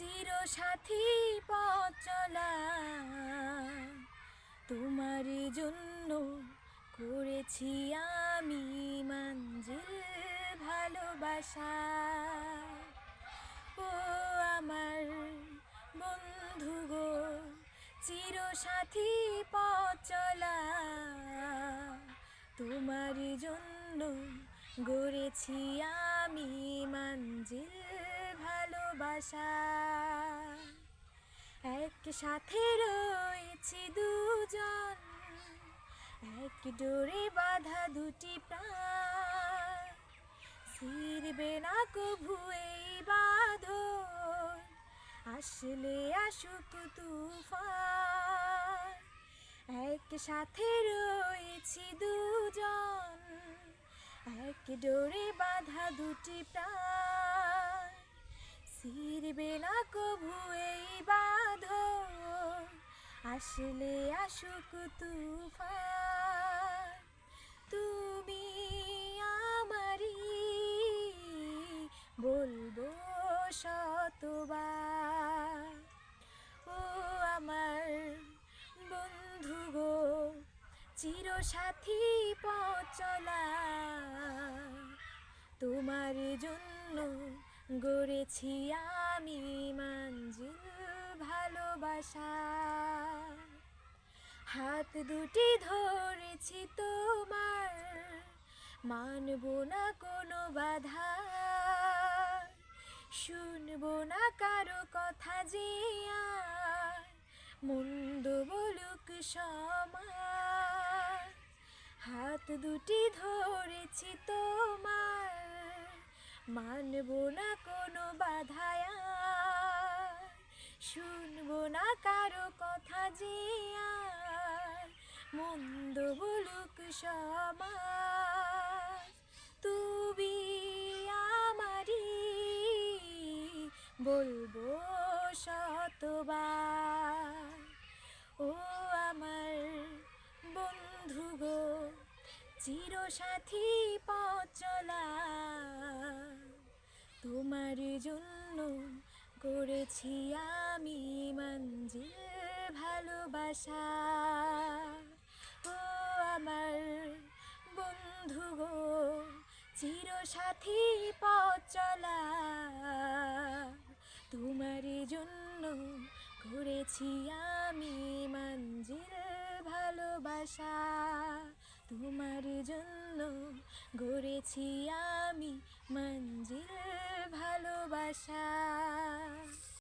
চির সাথী পথ চলা। তোমার জন্য করেছি আমি মঞ্জিল ভালোবাসা। ও আমার বন্ধু গো চির সাথী পথ চলা। তোমার জন্য গড়েছি আমি মঞ্জিল ভালোবাসা। এক সাথে রয়েছি দুজন, এক ডোরে বাঁধা দুটি প্রাণ। ছিড়বে না কভু এই বাঁধন, আসলে আসুক তুফান। এক সাথে রয়েছি দুজন, এক ডোরে বাঁধা দুটি প্রাণ। ছিড়বে না কভু এই বাঁধন। আসলে আসুক তুফান, তুমি আমারই বলব শতবার। ও আমার বন্ধু গো চির সাথী পথ চলা, তোমার জন্য গড়েছি আমি মঞ্জিল ভালোবাসা। হাত দুটি ধরেছি তোমার, মানব না কোনো বাধা। শুনব না কারও কথা যে মন্দ বলুক সমাজ। হাত দুটি ধরেছি তোমার মানব না কোনো বাধায় শুনব না কারও কথা যে আর। মন্দ বলুক তুমি আমারই বলব শতবার। ও আমার বন্ধু গো চির সাথী পথ চলা জন্য করেছি আমি মঞ্জিল ভালোবাসা। ও আমার বন্ধু গো চির সাথী পথ চলা। তোমার জন্য করেছি আমি মঞ্জিল ভালোবাসা। তোমার জন্য গড়েছি আমি মঞ্জিল ভালোবাসা।